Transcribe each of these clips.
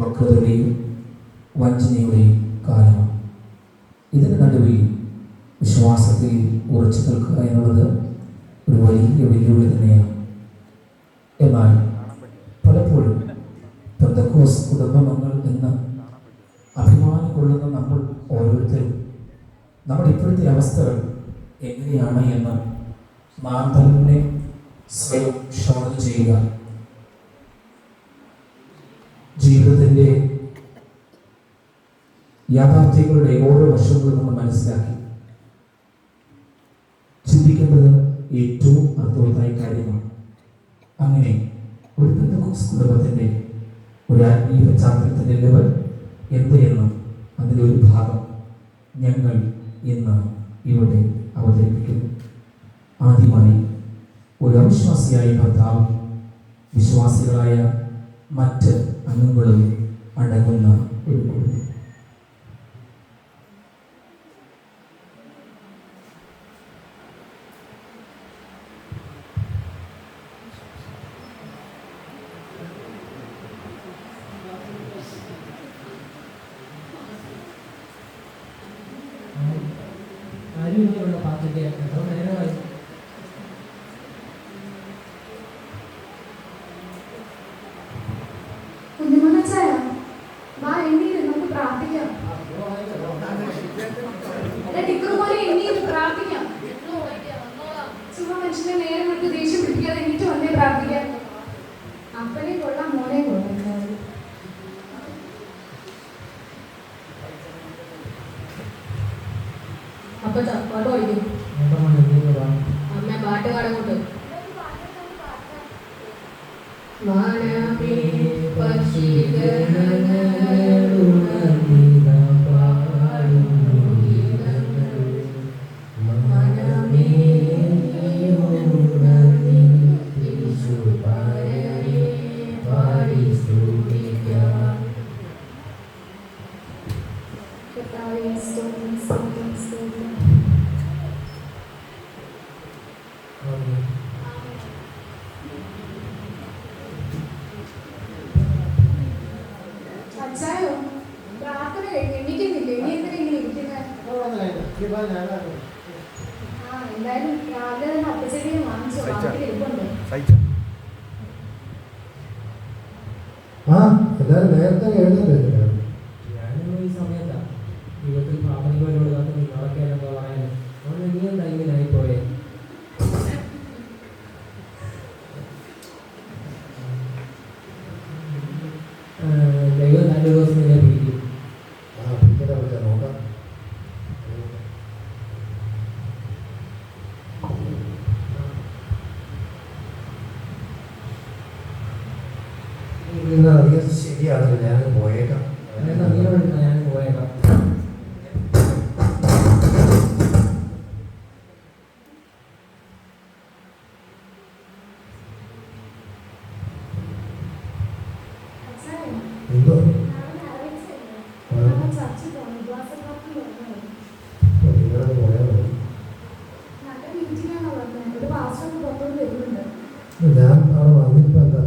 വക്രതയുടെയും വഞ്ചനയുടെയും കാലമാണ് ഇതിന് നടുവിൽ വിശ്വാസത്തിൽ ഉറച്ചു നിൽക്കുക എന്നുള്ളത് ഒരു വലിയ വെല്ലുവിളി തന്നെയാണ്. എന്നാൽ പലപ്പോഴും പെന്തക്കോസ് കുടുംബമങ്ങൾ എന്ന് അഭിമാനം കൊള്ളുന്ന നമ്മൾ ഓരോരുത്തരും നമ്മുടെ ഇപ്പോഴത്തെ അവസ്ഥകൾ എങ്ങനെയാണ് എന്ന് നാം തന്നെ സ്വയം ശോധന ചെയ്യുക. ജീവിതത്തിന്റെ യാഥാർത്ഥ്യങ്ങളുടെ ഓരോ വശങ്ങളും നമ്മൾ മനസ്സിലാക്കി. ചിന്തിക്കേണ്ടത് ഏറ്റവും അർത്ഥവത്തായ കാര്യമാണ്. അങ്ങനെ ഒരു പെന്തക്കോസ് കുടുംബത്തിന്റെ ഒരു ആത്മീയ പശ്ചാത്തലത്തിന്റെ ലെവൽ എന്തെന്ന് അതിന്റെ ഒരു ഭാഗം ഞങ്ങൾ ഇന്ന് ഇവിടെ അവതരിപ്പിക്കുന്നു. ആദ്യമായി ഒരു അവിശ്വാസിയായ ഭർത്താവും വിശ്വാസികളായ മറ്റ് അംഗങ്ങളും അടങ്ങുന്ന ഒരു കുടുംബം. உயிரோட பார்த்துட்டே இருக்கட்டும். അപ്പൊ ച- പാട്ട് പഠിക്കും അമ്മ പാട്ട് പാടങ്ങോട്ട്. വാനമേ കർത്താവേ, ആ എല്ലാവരും നേരത്തെ എഴുന്നേറ്റ് ഇന്ന് അധികം ശരിയാണ് ഞാൻ പോയേക്കാം. നീ ഞാൻ പോയേക്കാം. ഞാൻ അവിടെ നാളെ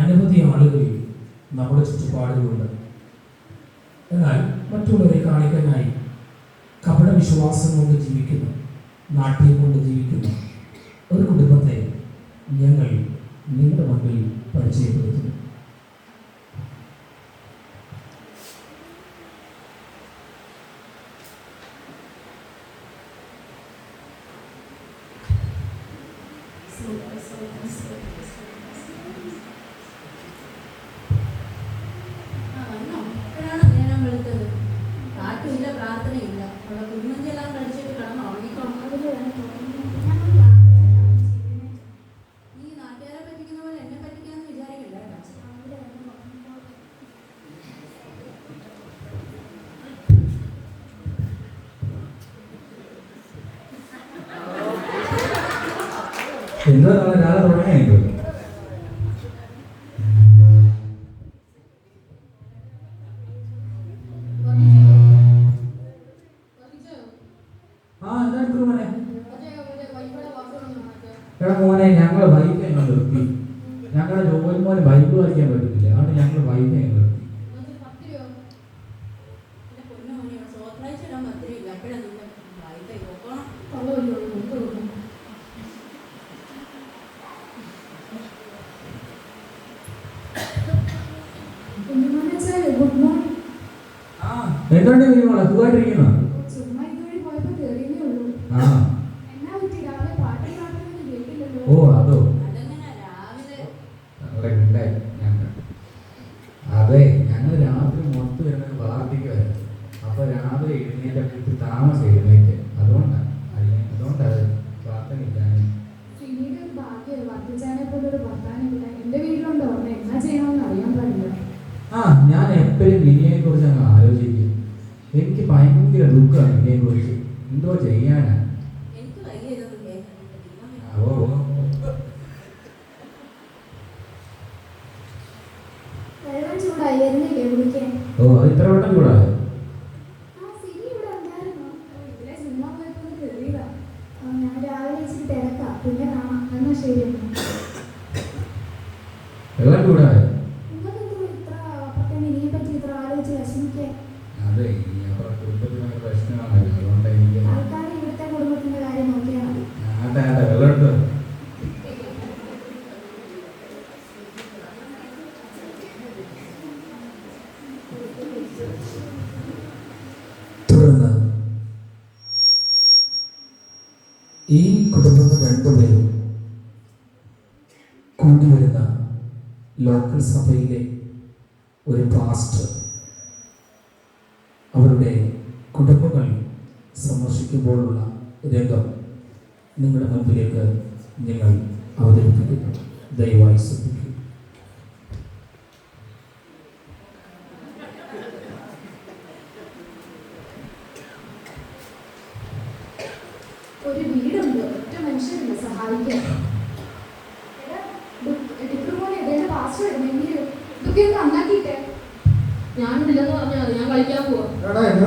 അനവധി ആളുകളിൽ നമ്മുടെ ചുറ്റുപാടുകളുണ്ട്. എന്നാൽ മറ്റുള്ളവരെ കാണിക്കാനായി കപട വിശ്വാസം കൊണ്ട് ജീവിക്കുന്ന നാട്യം കൊണ്ട് ജീവിക്കുന്ന ഒരു കുടുംബത്തെ ഞങ്ങൾ നിങ്ങളുടെ മുമ്പിൽ പരിചയപ്പെടുത്തുന്നു. സിനിയെ and nothing like that. I don't. ലഘുവായിട്ടിരിക്കുന്ന ഓ അതോ? അതെ ഞങ്ങൾ രാത്രി മൊത്തം വരുന്നത് പ്രാർത്ഥിക്കുമായിരുന്നു അപ്പൊ രാവിലെ എഴുന്നേറ്റ് താമസിക്കും ഭയങ്കര ദുഃഖമാണ് ഇതിനെ കുറിച്ച് എന്തോ ചെയ്യാനാ? ഓ ഓ. അത് ഇത്ര വട്ടം കൂടാതെ ഈ കുടുംബങ്ങൾ രണ്ടുപേരും കൂടിവരുന്ന ലോക്കൽ സഭയിലെ ഒരു പാസ്റ്റർ അവരുടെ കുടുംബങ്ങൾ സന്ദർശിക്കുമ്പോഴുള്ള രംഗം നിങ്ങളുടെ മുമ്പിലേക്ക് നിങ്ങൾ അവതരിപ്പിക്കുന്നു. ദയവായി ശ്രദ്ധിക്കുക.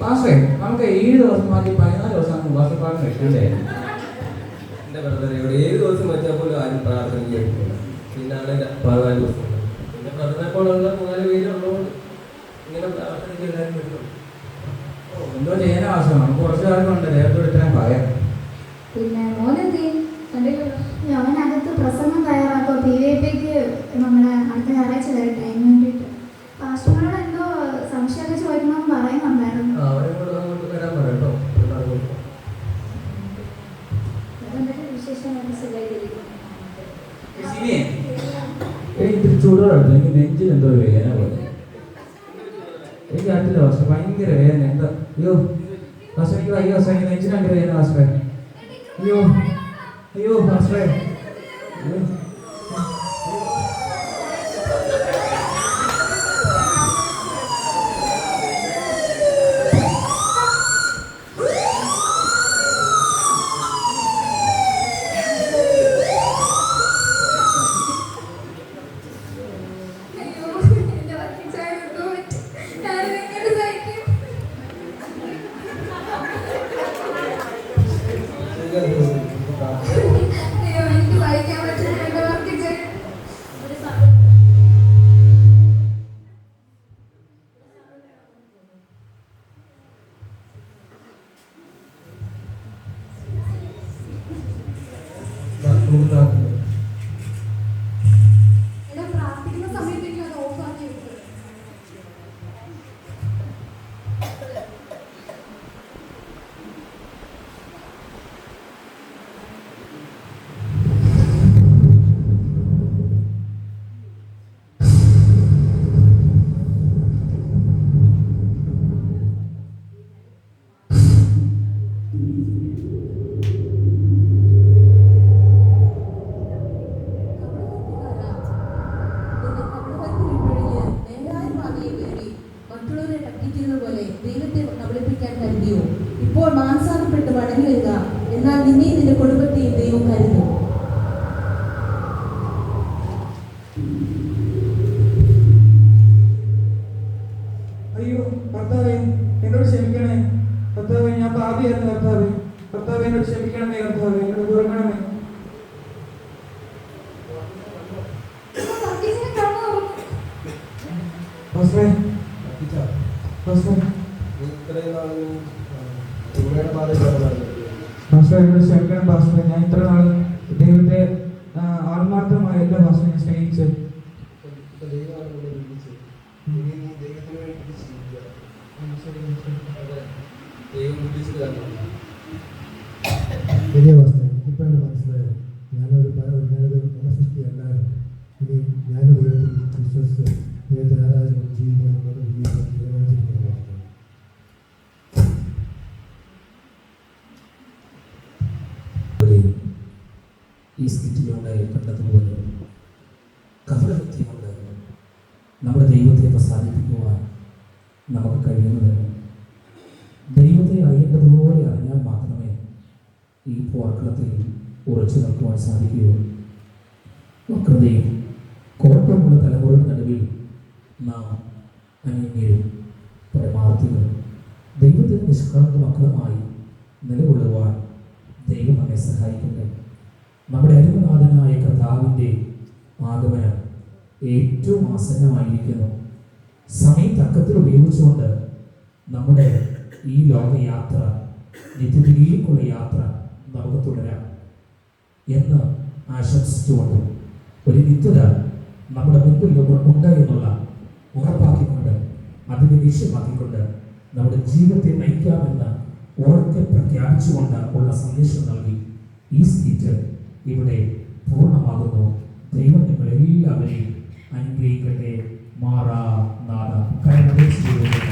പാസ്റ്റേ നമുക്ക് ഏഴ് ദിവസം മാറ്റി പതിനാല് ദിവസം പാസ്റ്റർ പാടുന്ന രക്ഷയില്ലായിരുന്നു എന്റെ ബ്രദർ ഇവിടെ ഏഴ് ദിവസം വെച്ചാൽ പോലും ആരും പ്രാർത്ഥന കേൾക്കില്ല പിന്നാണ് പതിനാല് ദിവസം. പിന്നെ ബ്രദറിനെ പോലുള്ള മൂന്നാൽ പേരുള്ളതുകൊണ്ട് ഇങ്ങനെ പ്രാർത്ഥനയ്ക്ക് എല്ലാവരും കിട്ടും. എന്തോ ചെയ്യാൻ ആവശ്യമാണ് കുറച്ച് കാലത്തുണ്ട് ദേഹത്തോട് ഇത്രയും പറയാം. പിന്നെ മോനെ മോനെന്തേ അവനകത്ത് പ്രസംഗം തയ്യാറാക്കോ പി വി ഐ പിക്ക് നമ്മുടെ അടുത്ത ഞായറാഴ്ച വരട്ടെ. എനിക്ക് ചൂടോടെ എനിക്ക് നെഞ്ചിൽ എന്തോ വേദന പോലെ. എനിക്ക് അറിയില്ല പക്ഷെ ഭയങ്കര വേദന. എന്താ? അയ്യോ ഹസ്ബൻഡ് അയ്യോ ഹസ്ബൻഡ് നെഞ്ചിന് ഭയങ്കര വേദന ഹസ്ബൻഡ് അയ്യോ അയ്യോ പക്ഷേ കരുതിയോ ഇപ്പോൾ മാനസാന്തപ്പെട്ട് മടങ്ങി വരിക എന്നാൽ നിന്നെയും നിന്റെ കുടുംബത്തെയും ദൈവം കരുതും അയ്യോ കർത്താവേ എന്നോട് ക്ഷമിക്കണേ കർത്താവേ ഞാൻ പാപിയായിരുന്നു കർത്താവേ. കർത്താവേ എന്നോട് ക്ഷമിക്കണമേ കർത്താവേ. എന്നോട് തുറക്കണമേ ഫസ്മേ എന്നോട് ക്ഷമിക്കണം ഫസ്മേ ഞാൻ ഇത്ര നാൾ ദൈവത്തെ ആത്മാർത്ഥമായ എല്ലാ ഫസ്മേ ഞാൻ സ്നേഹിച്ച്. വലിയ അവസ്ഥ ഇപ്പോഴാണ് മനസ്സിലായത്. ഞാനൊരു ഞാനൊരു മനസ്സിലായിരുന്നു ഇനി ഞാൻ ദൈവത്തിൽ വിശ്വസിച്ച് ദൈവത്തെ ആരാധന ജീവിക്കാൻ തീരുമാനിച്ചിരിക്കുന്നു ഈ സ്കിറ്റിലൂടെ കണ്ടതുപോലെ കപടവൃത്തി കൊണ്ട് നമ്മുടെ ദൈവത്തെ പ്രസാദിപ്പിക്കുവാൻ നമുക്ക് കഴിയുന്നത് ദൈവത്തെ അറിയേണ്ടതുപോലെ അറിഞ്ഞാൽ മാത്രമേ ഈ പോർക്കളത്തിൽ ഉറച്ചു നിൽക്കുവാൻ സാധിക്കുകയുള്ളൂ. വക്രതയും കുഴപ്പമുള്ള തലമുറയുടെ നടുവിൽ നാം അന്യരും പരമാർത്ഥികളും ദൈവത്തിന് നിഷ്കളങ്ക മക്കളുമായി നിലകൊള്ളുവാൻ ദൈവം നമ്മെ സഹായിക്കട്ടെ. നമ്മുടെ അരുമനാഥനായ കർത്താവിന്റെ ആഗമനം ഏറ്റവും ആസന്നമായിരിക്കുന്നു. സമയം തക്കത്തിൽ ഉപയോഗിച്ചുകൊണ്ട് നമ്മുടെ ഈ ലോകയാത്ര നിത്യത്തിലേക്കുള്ള യാത്ര നമുക്ക് തുടരാം എന്ന് ആശംസിച്ചുകൊണ്ട് ഒരു നിത്യത നമ്മുടെ മുമ്പിൽ ഉണ്ട് എന്നുള്ള ഉറപ്പാക്കിക്കൊണ്ട് അതിനെ ലക്ഷ്യമാക്കിക്കൊണ്ട് നമ്മുടെ ജീവിതത്തെ നയിക്കാമെന്ന് ഉറക്കെ പ്രഖ്യാപിച്ചുകൊണ്ട് ഉള്ള സന്ദേശം നൽകി ഈ സ്കിറ്റ് ഇവിടെ പൂർണമാകുന്നു. ദൈവം നിങ്ങളെല്ലാവരെയും അനുഗ്രഹിക്കട്ടെ. മാറാ നാട കരപ്രേസ് ചെയ്യുന്നു